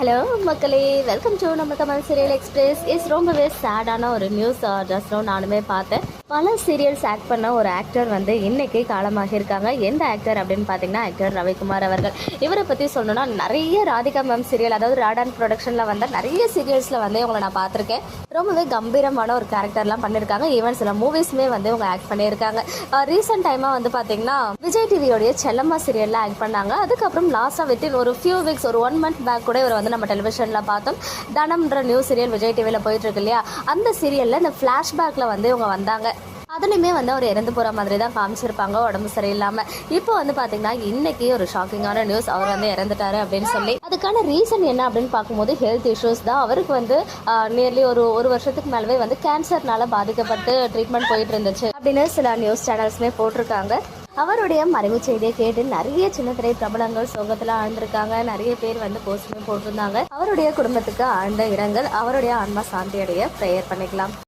Hello மக்களே. Welcome to நம்ம Tamil serial express. Is ரொம்பவே சேடான ஒரு நியூஸ் ஜஸ்ட் நானுமே பார்த்தேன். பல சீரியல்ஸ் ஆக்ட் பண்ண ஒரு ஆக்டர் வந்து இன்னைக்கு காலமாக இருக்காங்க. எந்த ஆக்டர் அப்படின்னு பார்த்தீங்கன்னா ஆக்டர் ரவிக்குமார் அவர்கள். இவரை பற்றி சொல்லணும்னா நிறைய ராதிகா மேம் சீரியல் அதாவது ராடான் ப்ரொடக்ஷனில் வந்த நிறைய சீரியல்ஸில் வந்து இவங்களை நான் பார்த்துருக்கேன். ரொம்பவே கம்பீரமான ஒரு கேரக்டர்லாம் பண்ணியிருக்காங்க. ஈவன் சில மூவிஸ்மே வந்து இவங்க ஆக்ட் பண்ணியிருக்காங்க. ரீசெண்ட் டைமாக வந்து பார்த்தீங்கன்னா விஜய் டிவியோடைய செல்லம்மா சீரியலில் ஆக்ட் பண்ணாங்க. அதுக்கப்புறம் லாஸ்ட்டாக வித்தின் ஒரு ஃபியூ வீக்ஸ் ஒரு ஒன் மந்த் பேக் கூட இவர் வந்து நம்ம டெலிவிஷனில் பார்த்தோம். தனம்ன்ற நியூ சீரியல் விஜய் டிவியில் போயிட்டு இருக்கு இல்லையா? அந்த சீரியலில் இந்த ஃப்ளாஷ்பேக்கில் வந்து இவங்க வந்தாங்க. அதுலேயுமே வந்து அவர் இறந்து போகிற மாதிரி தான் காமிச்சிருப்பாங்க உடம்பு சரியில்லாமல் இப்போ வந்து பார்த்தீங்கன்னா இன்னைக்கு ஒரு ஷாக்கிங்கான நியூஸ் அவர் வந்து இறந்துட்டாரு அப்படின்னு சொல்லி. அதுக்கான ரீசன் என்ன அப்படின்னு பார்க்கும்போது ஹெல்த் இஷ்யூஸ் தான். அவருக்கு வந்து நியர்லி ஒரு ஒரு வருஷத்துக்கு மேலவே வந்து கேன்சர்னால பாதிக்கப்பட்டு ட்ரீட்மெண்ட் போயிட்டு இருந்துச்சு அப்படின்னு சில நியூஸ் சேனல்ஸ்மே போட்டிருக்காங்க. அவருடைய மறைவு செய்தியை கேட்டு நிறைய சின்ன திரை பிரபலங்கள் சோகத்தில் ஆழ்ந்திருக்காங்க. நிறைய பேர் வந்து போஸ்டுமே போட்டிருந்தாங்க. அவருடைய குடும்பத்துக்கு ஆழ்ந்த இரங்கல் அவருடைய ஆன்மா சாந்தி அடைய ப்ரேயர் பண்ணிக்கலாம்.